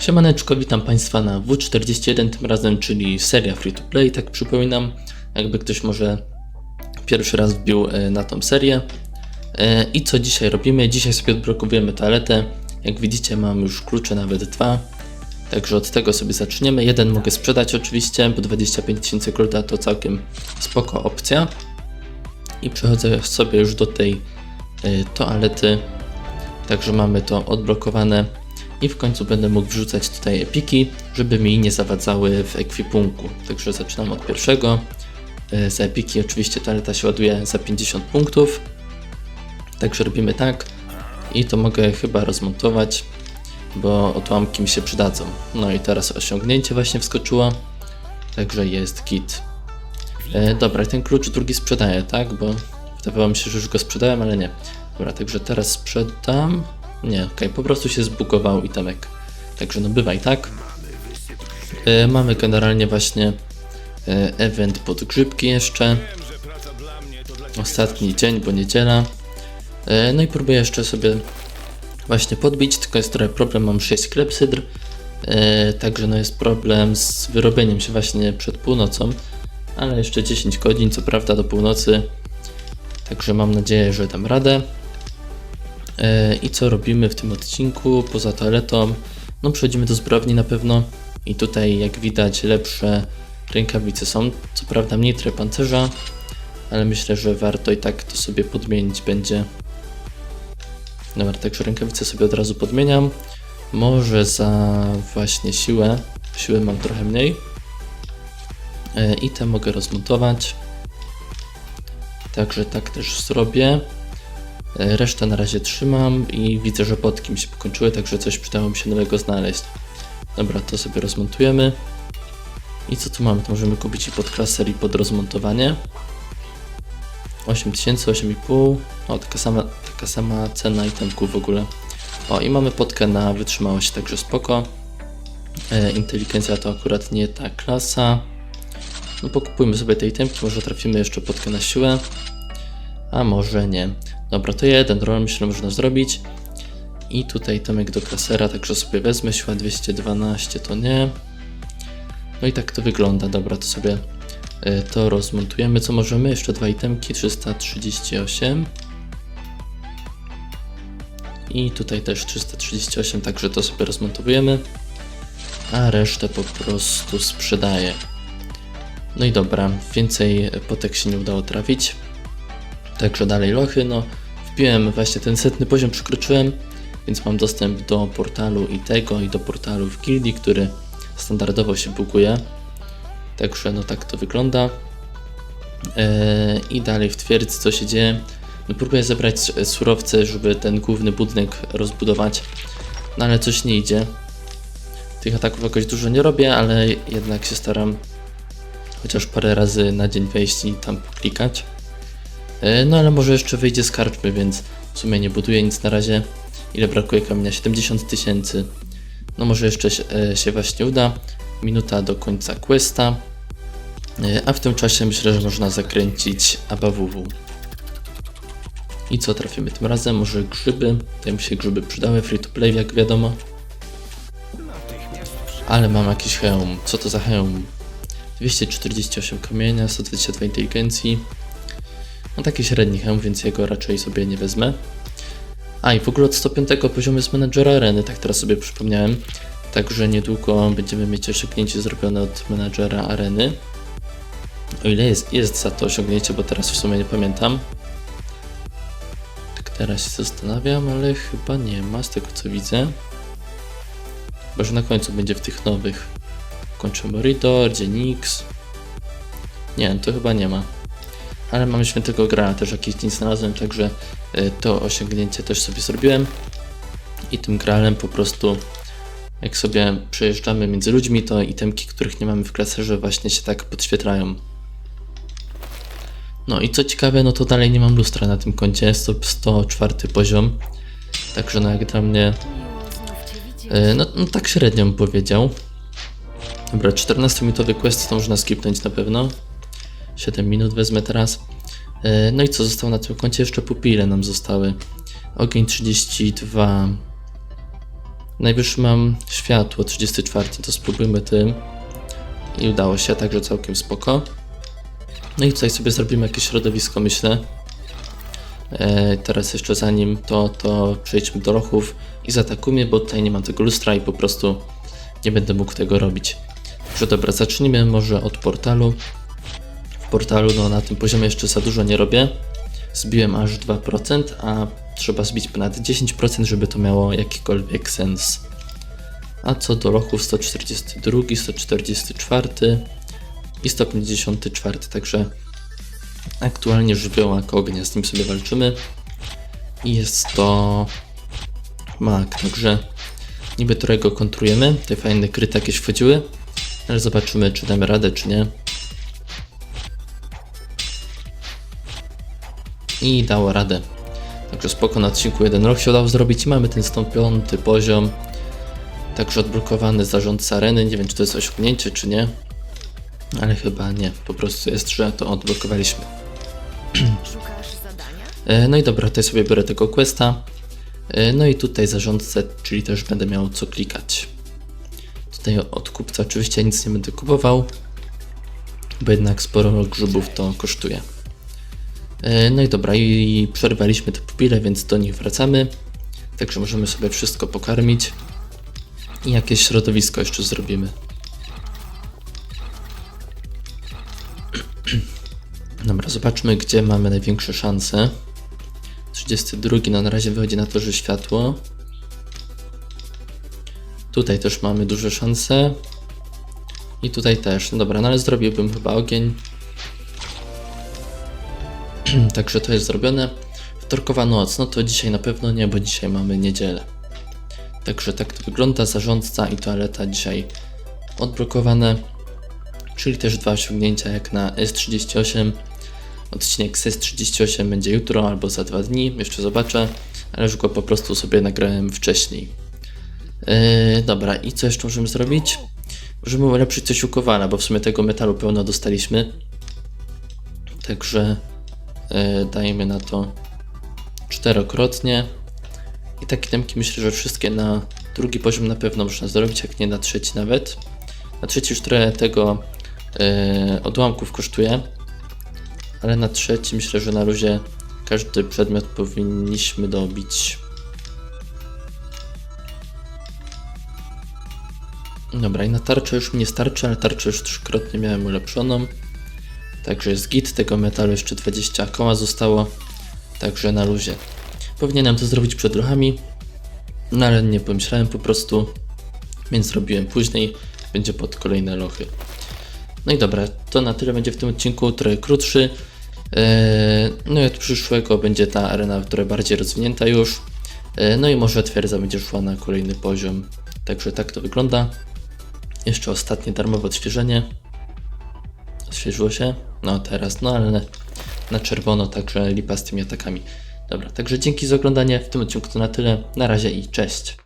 Siemaneczko, witam Państwa na W41 tym razem, czyli seria Free to Play, tak przypominam, jakby ktoś może pierwszy raz wbił e, na tą serię. E, I co dzisiaj robimy? Dzisiaj sobie odblokowujemy toaletę. Jak widzicie mam już klucze, nawet dwa. Także od tego sobie zaczniemy. Jeden mogę sprzedać oczywiście, bo 25 tysięcy golda to całkiem spoko opcja. I przechodzę sobie już do tej e, toalety. Także mamy to odblokowane i w końcu będę mógł wrzucać tutaj epiki, żeby mi nie zawadzały w ekwipunku. Także zaczynam od pierwszego. E, Za epiki oczywiście toaleta się ładuje za 50 punktów. Także robimy tak. I to mogę chyba rozmontować, bo odłamki mi się przydadzą. No i teraz osiągnięcie właśnie wskoczyło. Także jest kit. E, dobra, ten klucz drugi sprzedaję, tak? Bo wydawało mi się, że już go sprzedałem, ale nie. Dobra, także teraz sprzedam. Nie, okej, po prostu się zbugował itemek. Także no bywaj, tak? E, mamy generalnie właśnie e, event pod grzybki jeszcze. Ostatni dzień, bo niedziela. E, no i próbuję jeszcze sobie właśnie podbić, tylko jest trochę problem, mam 6 klepsydr. Także no jest problem z wyrobieniem się właśnie przed północą. Ale jeszcze 10 godzin, co prawda do północy. Także mam nadzieję, że dam radę. E, I co robimy w tym odcinku poza toaletą? No przechodzimy do zbrojni na pewno i tutaj jak widać lepsze rękawice są. Co prawda mniej trochę pancerza, ale myślę, że warto i tak to sobie podmienić będzie. Dobra, także rękawice sobie od razu podmieniam. Może za właśnie siłę. Siły mam trochę mniej. E, I te mogę rozmontować. Także tak też zrobię. E, Resztę na razie trzymam i widzę, że potki mi się pokończyły, także coś przydało mi się nowego znaleźć. Dobra, to sobie rozmontujemy. I co tu mamy? To możemy kupić i pod klaser i pod rozmontowanie. 8000, 8,5. O, taka sama, taka sama cena itemków w ogóle. O, i mamy potkę na wytrzymałość, także spoko. E, inteligencja to akurat nie ta klasa. No pokupujmy sobie te itemki, może trafimy jeszcze potkę na siłę. A może nie. Dobra, to jeden roll myślę można zrobić. I tutaj tomek do klasera, także sobie wezmę siła 212 to nie. No i tak to wygląda. Dobra, to sobie y, to rozmontujemy. Co możemy? Jeszcze dwa itemki 338. I tutaj też 338, także to sobie rozmontowujemy. A resztę po prostu sprzedaję. No i dobra, więcej potek się nie udało trafić. Także dalej lochy, no wbiłem właśnie ten setny poziom, przekroczyłem, więc mam dostęp do portalu i tego, i do portalu w gildii, który standardowo się buguje. Także no tak to wygląda. Eee, I dalej w twierdzy co się dzieje. No próbuję zebrać s- surowce, żeby ten główny budynek rozbudować, no ale coś nie idzie. Tych ataków jakoś dużo nie robię, ale jednak się staram chociaż parę razy na dzień wejść i tam poklikać. E, No ale może jeszcze wyjdzie z karczmy, więc w sumie nie buduję nic na razie. Ile brakuje kamienia? 70 tysięcy. No może jeszcze się, e, się właśnie uda. Minuta do końca questa. E, A w tym czasie myślę, że można zakręcić ABWW. I co trafimy tym razem? Może grzyby? Mi się grzyby przydały, free to play jak wiadomo. Ale mam jakiś hełm. Co to za hełm? 248 kamienia, 122 inteligencji. No taki średni więc jego raczej sobie nie wezmę. A i w ogóle od 105 poziomu jest menadżera areny, tak teraz sobie przypomniałem. Także niedługo będziemy mieć osiągnięcie zrobione od menadżera areny. O ile jest, jest za to osiągnięcie, bo teraz w sumie nie pamiętam. Tak teraz się zastanawiam, ale chyba nie ma z tego co widzę. Chyba, że na końcu będzie w tych nowych. Kończymy Ridor, Dzień X. Nie, to chyba nie ma ale mamy świętego Grala też jakiś nie znalazłem, także y, to osiągnięcie też sobie zrobiłem i tym Gralem po prostu jak sobie przejeżdżamy między ludźmi, to itemki, których nie mamy w klaserze właśnie się tak podświetlają. No i co ciekawe, no to dalej nie mam lustra na tym koncie, jest to 104 poziom, także no jak dla mnie, y, no, no tak średnio bym powiedział. Dobra, 14-minutowy quest to można skipnąć na pewno. 7 minut wezmę teraz. E, No i co zostało na tym koncie? Jeszcze pupile nam zostały. Ogień 32. Najwyższy mam światło 34, to spróbujmy tym. I udało się, także całkiem spoko. No i tutaj sobie zrobimy jakieś środowisko, myślę. E, teraz jeszcze zanim to, to przejdźmy do lochów i zaatakujmy, bo tutaj nie mam tego lustra i po prostu nie będę mógł tego robić. Także dobra, zacznijmy może od portalu. Portalu no na tym poziomie jeszcze za dużo nie robię. Zbiłem aż 2%, a trzeba zbić ponad 10%, żeby to miało jakikolwiek sens. A co do lochów 142, 144 i 154, także aktualnie żywiołak ognia, z nim sobie walczymy. I jest to mak, także niby którego kontrujemy. Te fajne kryty jakieś wchodziły, ale zobaczymy czy damy radę czy nie. I dało radę. Także spoko na odcinku jeden rok się udało zrobić mamy ten 105 poziom. Także odblokowany zarządca areny. Nie wiem czy to jest osiągnięcie czy nie. Ale chyba nie. Po prostu jest, że to odblokowaliśmy. E, No i dobra, tutaj sobie biorę tego questa. E, No i tutaj zarządcę, czyli też będę miał co klikać. Tutaj od kupca oczywiście nic nie będę kupował, bo jednak sporo grzybów to kosztuje. E, No i dobra, i przerwaliśmy te pupile, więc do nich wracamy. Także możemy sobie wszystko pokarmić. I jakieś środowisko jeszcze zrobimy. Dobra, zobaczmy, gdzie mamy największe szanse. 32, no na razie wychodzi na to, że światło. Tutaj też mamy duże szanse. I tutaj też. No dobra, no ale zrobiłbym chyba ogień. Także to jest zrobione. Wtorkowa noc, no to dzisiaj na pewno nie, bo dzisiaj mamy niedzielę. Także tak to wygląda. Zarządca i toaleta dzisiaj odblokowane. Czyli też dwa osiągnięcia jak na S38. Odcinek z S38 będzie jutro albo za dwa dni, jeszcze zobaczę, ale już go po prostu sobie nagrałem wcześniej. Yy, dobra, i co jeszcze możemy zrobić? Możemy ulepszyć coś u Kowala, bo w sumie tego metalu pełno dostaliśmy. Także dajmy na to czterokrotnie. I takie temki myślę, że wszystkie na drugi poziom na pewno można zrobić, jak nie na trzeci nawet. Na trzeci już trochę tego yy, odłamków kosztuje, ale na trzeci myślę, że na luzie każdy przedmiot powinniśmy dobić. Dobra, i na tarczę już mi nie starczy, ale tarczę już trzykrotnie miałem ulepszoną. Także jest git, tego metalu jeszcze 20 koła zostało, także na luzie. Powinienem to zrobić przed ruchami, no ale nie pomyślałem po prostu, więc zrobiłem później, będzie pod kolejne lochy. No i dobra, to na tyle będzie w tym odcinku, trochę krótszy. Eee, No i od przyszłego będzie ta arena trochę bardziej rozwinięta już. Eee, No i może twierdza będzie szła na kolejny poziom. Także tak to wygląda. Jeszcze ostatnie darmowe odświeżenie. Odświeżyło się? No teraz, no ale na czerwono, także lipa z tymi atakami. Dobra, także dzięki za oglądanie. W tym odcinku to na tyle. Na razie i cześć.